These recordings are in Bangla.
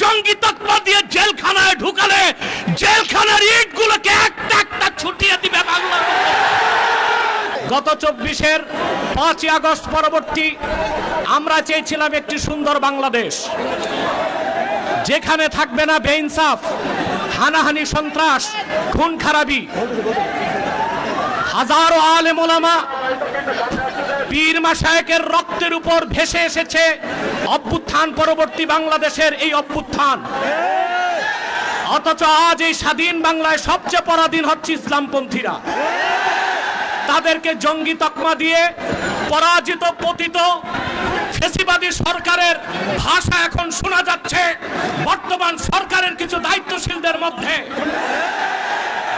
জঙ্গি তকমা দিয়ে জেলখানায় ঢুকালে জেলখানার ইটগুলোকে একটা একটা ছুটিয়ে দিবে বাংলা গত চব্বিশের পাঁচই আগস্ট পরবর্তী আমরা চেয়েছিলাম একটি সুন্দর বাংলাদেশ। যেখানে থাকবে না বেইনসাফ, হানাহানি সন্ত্রাস, খুন খারাপি। হাজারো আলেম ওলামা পীর মাসায়েকের রক্তের উপর ভেসে এসেছে অভ্যুত্থান পরবর্তী বাংলাদেশের এই অভ্যুত্থান। অথচ আজ এই স্বাধীন বাংলায় সবচেয়ে পরাধীন হচ্ছে ইসলামপন্থীরা। তাদেরকে জঙ্গি তকমা দিয়ে পরাজিত, পতিত ফেসিবাদী সরকারের ভাষা এখন শোনা যাচ্ছে বর্তমান সরকারের কিছু দায়িত্বশীলদের মধ্যে।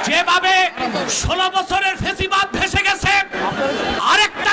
যেভাবে ষোলো বছরের ফেসিবাদ ভেসে গেছে, আরেকটা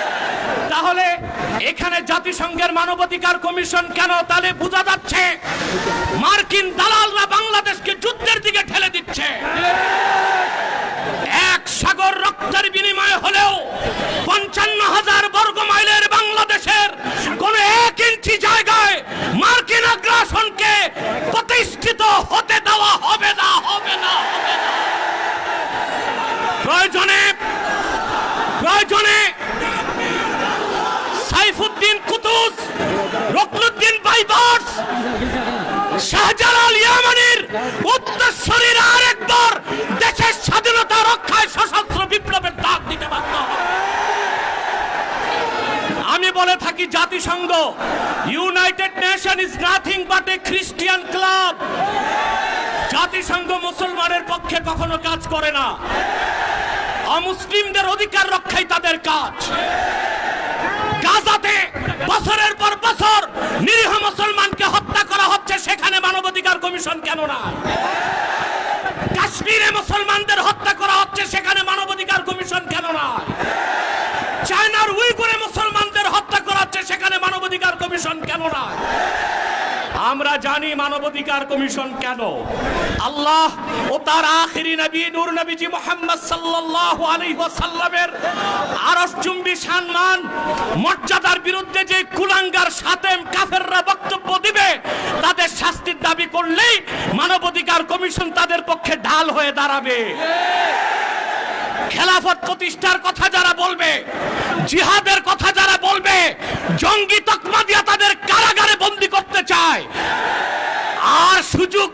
তাহলে এখানে জাতিসংঘের মানবাধিকার কমিশন কেন তাহলে বোঝা যাচ্ছে? মার্কিন দালালরা বাংলাদেশকে যুদ্ধের দিকে ঠেলে দিচ্ছে। এক সাগর রক্তের বিনিময়ে হলেও পঞ্চান্ন হাজার বর্গ মাইলের বাংলাদেশের কোন এক ইঞ্চি জায়গায় মার্কিন আগ্রাসনকে প্রতিষ্ঠিত হতে দেওয়া হবে না হবে না। প্রয়োজনে প্রয়োজনে Saifuddin Qutuz Ruknuddin Baybars, Shahjalal ইয়ামানির উত্তরসূরির আরেকবার দেশের স্বাধীনতা রক্ষায় সশস্ত্র বিপ্লবের ডাক দিতে বাধ্য আমি বলে থাকি জাতিসংঘ, united nation is nothing but a Christian club. জাতিসংঘ মুসলমানের পক্ষে কখনো কাজ করে না। অমুসলিমদের অধিকার রক্ষাই তাদের কাজ। গাজাতে বছরের পর বছর নিরীহ মুসলমানকে হত্যা করা হচ্ছে, সেখানে মানবাধিকার কমিশন কেন না কাশ্মীরে মুসলমানদের হত্যা করা হচ্ছে, সেখানে মানবাধিকার কমিশন কেন না চায়নার উইগুরে মুসলমানদের হত্যা করা হচ্ছে, সেখানে মানবাধিকার কমিশন কেন না আমরা জানি মানবাধিকার কমিশন কেন। আল্লাহ ও তার আখিরি নবী, নূর নবীজি মোহাম্মদ সাল্লাল্লাহু আলাইহি ওয়াসাল্লামের আরশ চুম্বি সম্মান মর্যাদার বিরুদ্ধে যে কুলাঙ্গার সাতেম কাফেররা বক্তব্য দিবে, তাদের শাস্তির দাবি করলেই মানবাধিকার কমিশন তাদের পক্ষে ঢাল হয়ে দাঁড়াবে। খেলাফত প্রতিষ্ঠার কথা যারা বলবে, জিহাদের কথা যারা বলবে, জঙ্গি তকমা দিয়া তাদের কারাগারে বন্দি করতে চায়। আর সুযোগ